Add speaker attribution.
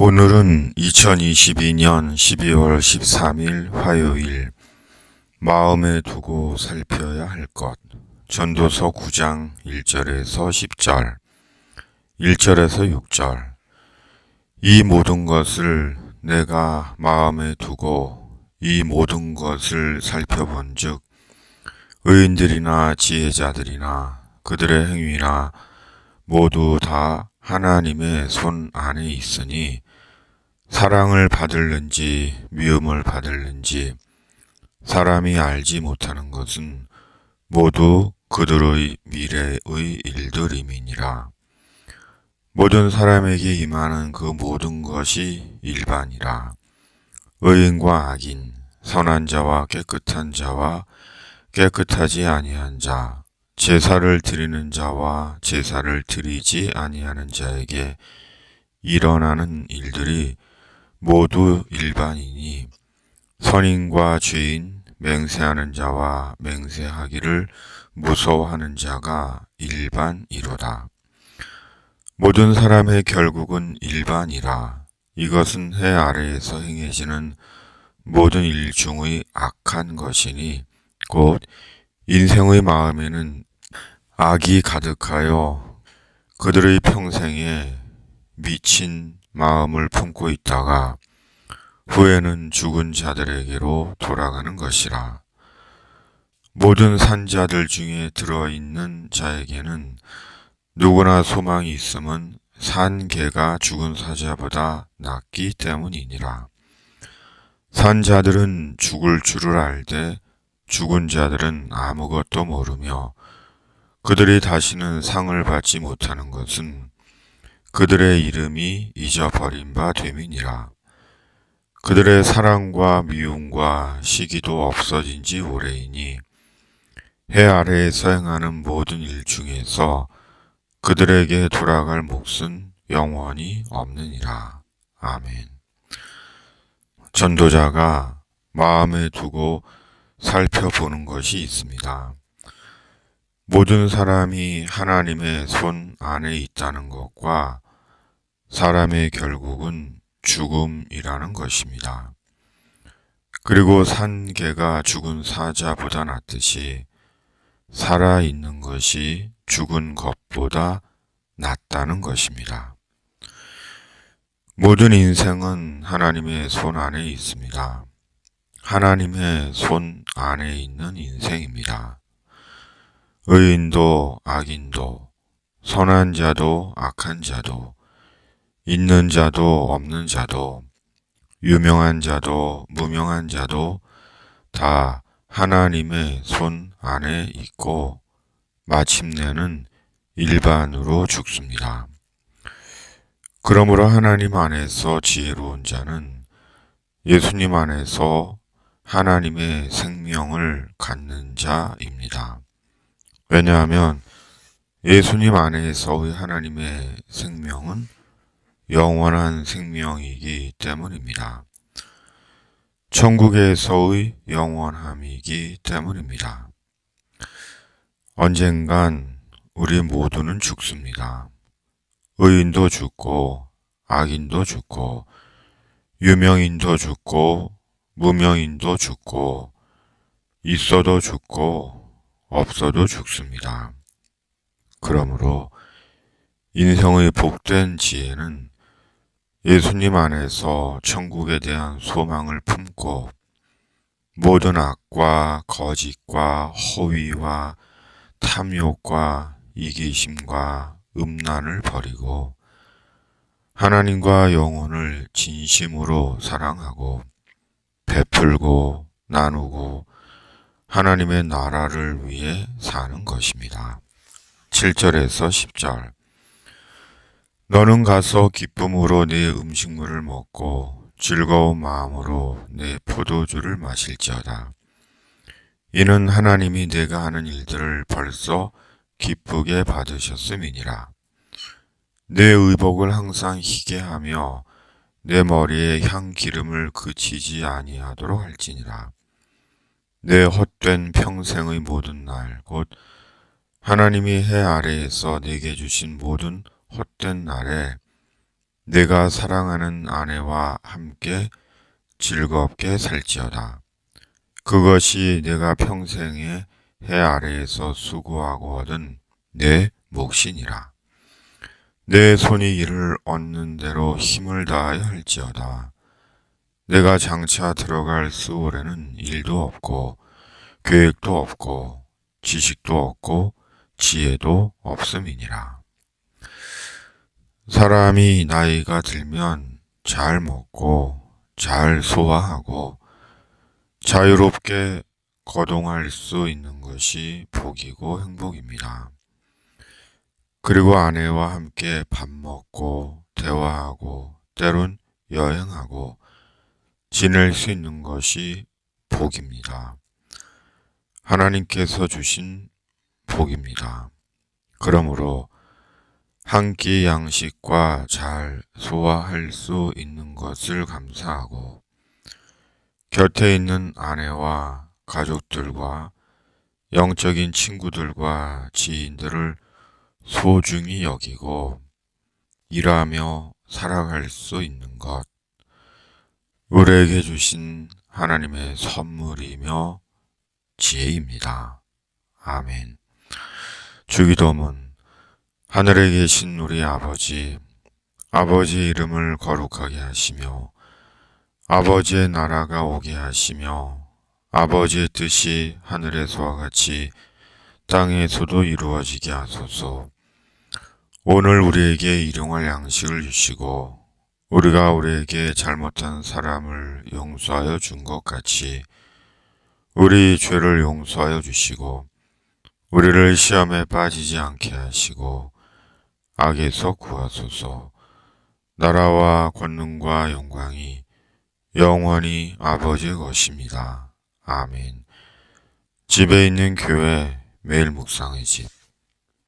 Speaker 1: 오늘은 2022년 12월 13일 화요일. 마음에 두고 살펴야 할 것. 전도서 9장 1절에서 10절 1절에서 6절. 이 모든 것을 내가 마음에 두고 이 모든 것을 살펴본 즉 의인들이나 지혜자들이나 그들의 행위나 모두 다 하나님의 손 안에 있으니 사랑을 받을는지 미움을 받을는지 사람이 알지 못하는 것은 모두 그들의 미래의 일들임이니라. 모든 사람에게 임하는 그 모든 것이 일반이라. 의인과 악인, 선한 자와 깨끗한 자와 깨끗하지 아니한 자, 제사를 드리는 자와 제사를 드리지 아니하는 자에게 일어나는 일들이 모두 일반이니 선인과 죄인, 맹세하는 자와 맹세하기를 무서워하는 자가 일반이로다. 모든 사람의 결국은 일반이라. 이것은 해 아래에서 행해지는 모든 일 중의 악한 것이니 곧 인생의 마음에는 악이 가득하여 그들의 평생에 미친 마음을 품고 있다가 후에는 죽은 자들에게로 돌아가는 것이라. 모든 산자들 중에 들어있는 자에게는 누구나 소망이 있음은 산 개가 죽은 사자보다 낫기 때문이니라. 산 자들은 죽을 줄을 알되 죽은 자들은 아무것도 모르며 그들이 다시는 상을 받지 못하는 것은 그들의 이름이 잊어버린 바 됨이니라. 그들의 사랑과 미움과 시기도 없어진 지 오래이니 해 아래에서 행하는 모든 일 중에서 그들에게 돌아갈 몫은 영원히 없느니라. 아멘. 전도자가 마음에 두고 살펴보는 것이 있습니다. 모든 사람이 하나님의 손 안에 있다는 것과 사람의 결국은 죽음이라는 것입니다. 그리고 산 개가 죽은 사자보다 낫듯이 살아있는 것이 죽은 것보다 낫다는 것입니다. 모든 인생은 하나님의 손 안에 있습니다. 하나님의 손 안에 있는 인생입니다. 의인도 악인도 선한 자도 악한 자도 있는 자도 없는 자도 유명한 자도 무명한 자도 다 하나님의 손 안에 있고 마침내는 일반으로 죽습니다. 그러므로 하나님 안에서 지혜로운 자는 예수님 안에서 하나님의 생명을 갖는 자입니다. 왜냐하면 예수님 안에서의 하나님의 생명은 영원한 생명이기 때문입니다. 천국에서의 영원함이기 때문입니다. 언젠간 우리 모두는 죽습니다. 의인도 죽고, 악인도 죽고, 유명인도 죽고, 무명인도 죽고, 있어도 죽고, 없어도 죽습니다. 그러므로 인생의 복된 지혜는 예수님 안에서 천국에 대한 소망을 품고 모든 악과 거짓과 허위와 탐욕과 이기심과 음란을 버리고 하나님과 영혼을 진심으로 사랑하고 베풀고 나누고 하나님의 나라를 위해 사는 것입니다. 7절에서 10절 너는 가서 기쁨으로 내 음식물을 먹고 즐거운 마음으로 내 포도주를 마실지어다. 이는 하나님이 내가 하는 일들을 벌써 기쁘게 받으셨음이니라. 내 의복을 항상 희게 하며 내 머리에 향 기름을 그치지 아니하도록 할지니라. 내 헛된 평생의 모든 날, 곧 하나님이 해 아래에서 내게 주신 모든 헛된 날에 내가 사랑하는 아내와 함께 즐겁게 살지어다. 그것이 내가 평생에 해 아래에서 수고하고 얻은 내 몫이니라. 내 손이 이를 얻는 대로 힘을 다하여 할지어다. 내가 장차 들어갈 수월에는 일도 없고 계획도 없고 지식도 없고 지혜도 없음이니라. 사람이 나이가 들면 잘 먹고 잘 소화하고 자유롭게 거동할 수 있는 것이 복이고 행복입니다. 그리고 아내와 함께 밥 먹고 대화하고 때론 여행하고 지낼 수 있는 것이 복입니다. 하나님께서 주신 복입니다. 그러므로 한 끼 양식과 잘 소화할 수 있는 것을 감사하고 곁에 있는 아내와 가족들과 영적인 친구들과 지인들을 소중히 여기고 일하며 살아갈 수 있는 것, 우리에게 주신 하나님의 선물이며 지혜입니다. 아멘. 주기도문 하늘에 계신 우리 아버지, 아버지 이름을 거룩하게 하시며 아버지의 나라가 오게 하시며 아버지의 뜻이 하늘에서와 같이 땅에서도 이루어지게 하소서. 오늘 우리에게 일용할 양식을 주시고 우리가 우리에게 잘못한 사람을 용서하여 준 것 같이 우리 죄를 용서하여 주시고 우리를 시험에 빠지지 않게 하시고 악에서 구하소서. 나라와 권능과 영광이 영원히 아버지의 것입니다. 아멘. 집에 있는 교회 매일 묵상의 집